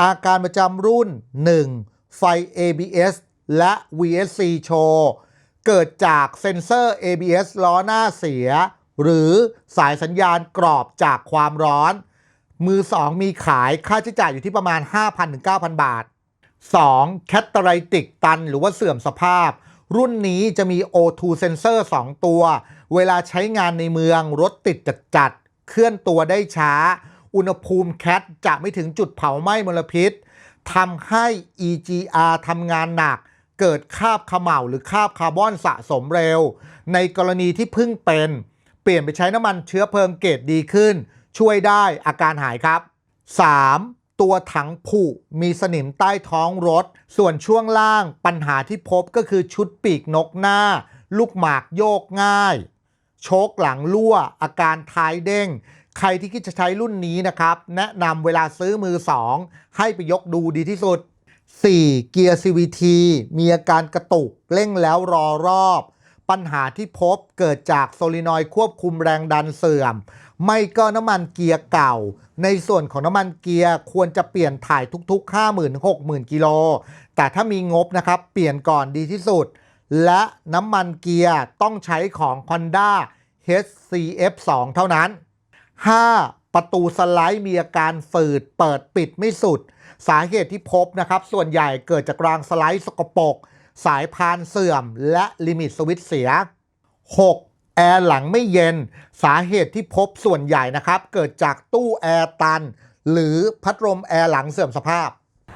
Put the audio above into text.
อาการประจำรุ่น 1. ไฟ ABS และ VSC โชว์เกิดจากเซ็นเซอร์ ABS ล้อหน้าเสีย หรือสายสัญญาณกรอบจากความร้อน มือ 2 มีขายค่าใช้จ่ายอยู่ที่ประมาณ 5,000-9,000 บาท 2. แคตตา y ติกตันหรือว่าเสื่อมสภาพ รุ่นนี้จะมี O2 Sensor 2ตัว เวลาใช้งานในเมืองรถติดจัดๆเคลื่อนตัวได้ช้า อุณหภูมิแคทจะไม่ถึงจุดเผาไหม้มลพิษทำให้ EGR ทำงานหนัก เกิดคาบเขม่าหรือคาบคาร์บอนสะสมเร็ว ในกรณีที่เพิ่งเป็น เปลี่ยนไปใช้น้ำมันเชื้อเพลิงเกรดดีขึ้น ช่วยได้อาการหายครับ 3. ตัวถังผุมีสนิมใต้ท้องรถ ส่วนช่วงล่างปัญหาที่พบก็คือชุดปีกนกหน้า ลูกหมากโยกง่าย โชคหลังรั่ว อาการท้ายเด้ง ใครที่คิดจะใช้รุ่นนี้นะครับ แนะนำเวลาซื้อมือ 2 ให้ไปยกดูดีที่สุด 4. เกียร์ CVT มีอาการกระตุกเร่งแล้วรอรอบ ปัญหาที่พบเกิดจากโซลินอยด์ควบคุมแรงดันเสื่อม ไม่ก็น้ำมันเกียร์เก่า ในส่วนของน้ำมันเกียร์ควรจะเปลี่ยนถ่ายทุก ๆ 50,000 60,000 กิโล แต่ถ้ามีงบนะครับเปลี่ยนก่อนดีที่สุด และน้ำมันเกียร์ต้องใช้ของ Honda HCF2 เท่านั้น 5. ประตูสไลด์มีอาการฝืดเปิดปิดไม่สุด สาเหตุที่พบนะครับ ส่วนใหญ่เกิดจากรางสไลด์สกปรกสายพานเสื่อม และลิมิตสวิตเสีย 6. แอร์หลังไม่เย็น สาเหตุที่พบส่วนใหญ่นะครับ เกิดจากตู้แอร์ตัน หรือพัดลมแอร์หลังเสื่อมสภาพ